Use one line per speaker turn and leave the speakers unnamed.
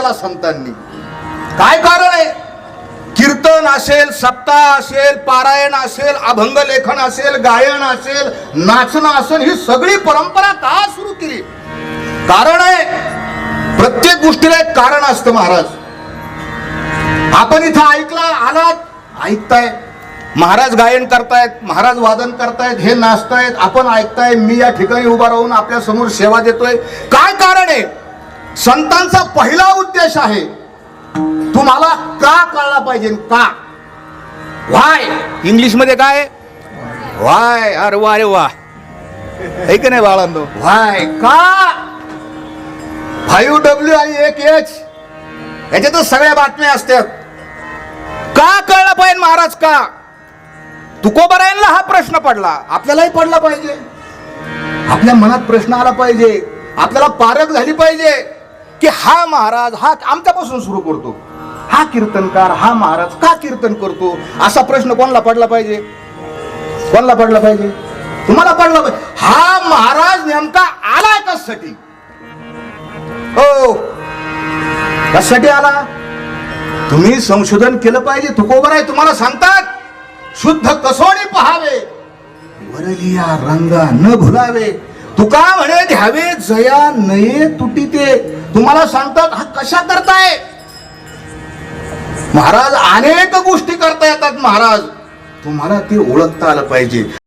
केला संतांनी. काय कारण आहे? कीर्तन असेल सप्ताह असेल पारायण असेल अभंग लेखन असेल गायन असेल नाचणं असेल ही सगळी परंपरा का सुरू केली? कारण आहे प्रत्येक गोष्टीला एक कारण असतं महाराज. आपण इथं ऐकला आलात ऐकताय. महाराज गायन करतायत महाराज वादन करतायत हे नाचतायत आपण ऐकताय मी या ठिकाणी उभा राहून आपल्यासमोर सेवा देतोय. काय कारण आहे? संतांचा पहिला उद्देश आहे तुम्हाला का कळला पाहिजे का? वाय इंग्लिशमध्ये काय? वाय अरे वा अरे वा. है की नाही बाळांनो? वाय का? फाईव्ह डब्ल्यू आणि एक एच याच्यातच सगळ्या बातम्या असतात का कळलं पाहिजे महाराज का? तुकोबरायला हा प्रश्न पडला. आपल्यालाही पडला पाहिजे. आपल्या मनात प्रश्न आला पाहिजे. आपल्याला पारख झाली पाहिजे. की हा महाराज हा आमच्यापासून सुरू करतो. हा कीर्तनकार हा महाराज का कीर्तन करतो? असा प्रश्न कोणाला पडला पाहिजे? कोणाला पडला पाहिजे? तुम्हाला पडला पाहिजे? हा महाराज नेमका आलाय कशासाठी? हो. कशासाठी आला? तुम्ही संशोधन केलं पाहिजे तुकोबर आहे तुम्हाला सांगतात. शुद्ध कसोडी पहावे. वरलिया रंगा न भुलावे. तुका म्हणे घ्यावे जया नये तुटीते. तुम्हाला सांगतात हा कशा करताय? महाराज अनेक गोष्टी करता येतात महाराज. तुम्हाला ते ओळखता आलं पाहिजे.